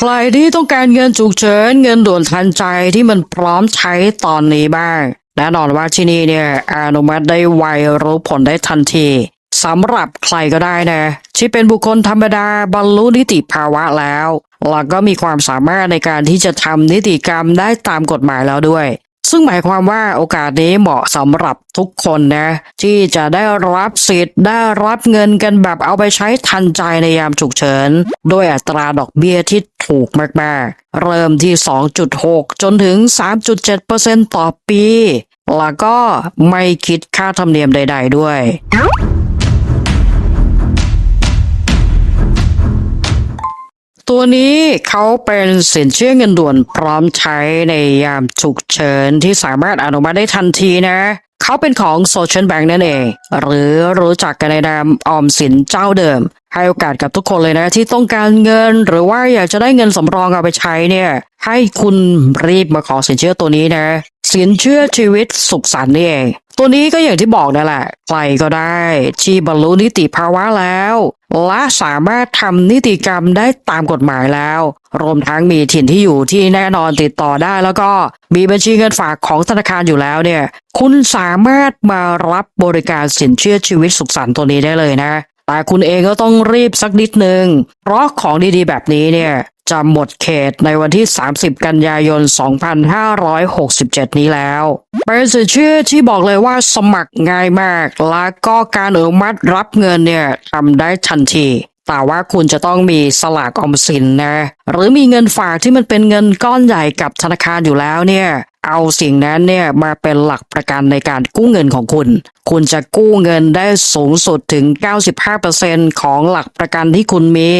ใครที่ต้องการเงินฉุกเฉินเงินด่วนทันใจที่มันพร้อมใช้ตอนนี้บ้างแน่นอนว่าที่นี่เนี่ยอนุมัติได้ไวรู้ผลได้ทันทีสำหรับใครก็ได้นะที่เป็นบุคคลธรรมดาบรรลุนิติภาวะแล้วแล้วก็มีความสามารถในการที่จะทำนิติกรรมได้ตามกฎหมายแล้วด้วย ซึ่งหมายความว่าโอกาสนี้เหมาะสำหรับทุกคนนะ ที่จะได้รับสิทธิ์ได้รับเงินกันแบบเอาไปใช้ทันใจในยามฉุกเฉินด้วยอัตราดอกเบี้ยที่ถูกมากๆ เริ่มที่ 2.6 จนถึง 3.7%ต่อปี แล้วก็ไม่คิดค่าธรรมเนียมใด ๆ ด้วย ตัวนี้เขาเป็นสินเชื่อเงินด่วนพร้อมใช้ในยามฉุกเฉินที่สามารถอนุมัติได้ทันทีนะเขาเป็นของ Social Bank นั่นเอง หรือรู้จักกันในนามออมสินเจ้าเดิม ให้โอกาสกับทุกคนเลยนะที่ต้องการเงิน หรือว่าอยากจะได้เงินสำรองเอาไปใช้เนี่ยให้คุณรีบมาขอสินเชื่อตัวนี้นะ สินเชื่อชีวิตสุขสันต์นี่เอง ตัวนี้ก็อย่างที่บอกนั่นแหละ ใครก็ได้ที่บรรลุนิติภาวะแล้ว และสามารถทำนิติกรรมได้ตามกฎหมายแล้ว รวมทั้งมีถิ่นที่อยู่ที่แน่นอนติดต่อได้ แล้วก็มีบัญชีเงินฝากของธนาคารอยู่แล้วเนี่ย คุณสามารถมารับบริการสินเชื่อชีวิตสุขสันต์ตัวนี้ได้เลยนะแต่คุณเองก็ต้องรีบสักนิดนึง เพราะของดีๆ แบบนี้เนี่ย จะหมดเขตในวันที่ 30 กันยายน 2567 นี้แล้ว เป็นสินเชื่อที่บอกเลยว่าสมัครง่ายมาก แล้วก็การอนุมัติรับเงินเนี่ยทำได้ทันทีแต่ว่าคุณจะต้องมีสลากออมสินนะ หรือมีเงินฝากที่มันเป็นเงินก้อนใหญ่กับธนาคารอยู่แล้วเนี่ย เอาสิ่งนั้นเนี่ยมาเป็นหลักประกันในการกู้เงินของคุณ คุณจะกู้เงินได้สูงสุดถึง 95%ของหลักประกันที่คุณมี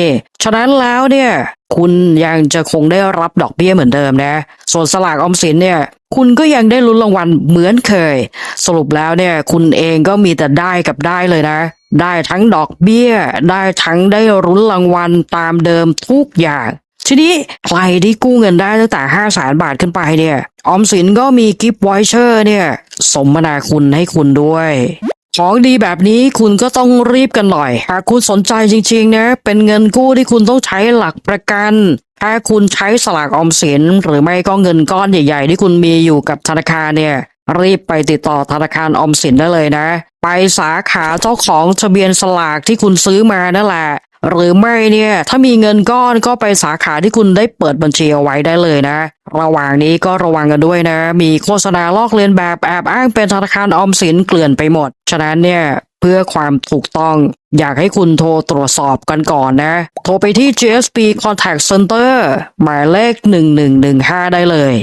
ฉะนั้นแล้วเนี่ย คุณยังจะคงได้รับดอกเบี้ยเหมือนเดิมนะ ส่วนสลากออมสินเนี่ย คุณก็ยังได้ลุ้นรางวัลเหมือนเคย สรุปแล้วเนี่ย คุณเองก็มีแต่ได้กับได้เลยนะ ได้ทั้งดอกเบี้ย ได้ทั้งได้รุ้นรางวัลตามเดิมทุกอย่าง ทีนี้ใครที่กู้เงินได้ตั้งแต่5 0 0แสนบาทขึ้นไปเนี่ยออมสินก็มีกิฟต์ไวเชอร์เนี่ย สมนาคุณให้คุณด้วยของดีแบบนี้คุณก็ต้องรีบกันหน่อย หากคุณสนใจจริงๆนะ เป็นเงินกู้ที่คุณต้องใช้หลักประกัน ถ้าคุณใช้สลากออมสิน หรือไม่ก็เงินก้อนใหญ่ๆ ที่คุณมีอยู่กับธนาคารเนี่ย รีบไปติดต่อธนาคารออมสินได้เลยนะ ไปสาขาเจ้าของทะเบียนสลากที่คุณซื้อมานั่นแหละ หรือไม่เนี่ย ถ้ามีเงินก้อนก็ไปสาขาที่คุณได้เปิดบัญชีเอาไว้ได้เลยนะ ระหว่างนี้ก็ระวังกันด้วยนะ มีโฆษณาลอกเลียนแบบแอบอ้างเป็นธนาคารออมสินเกลื่อนไปหมด ฉะนั้นเนี่ยเพื่อความถูกต้องอยากให้คุณโทรตรวจสอบกันก่อนนะ โทรไปที่ GSP Contact Center หมายเลข 1115 ได้เลย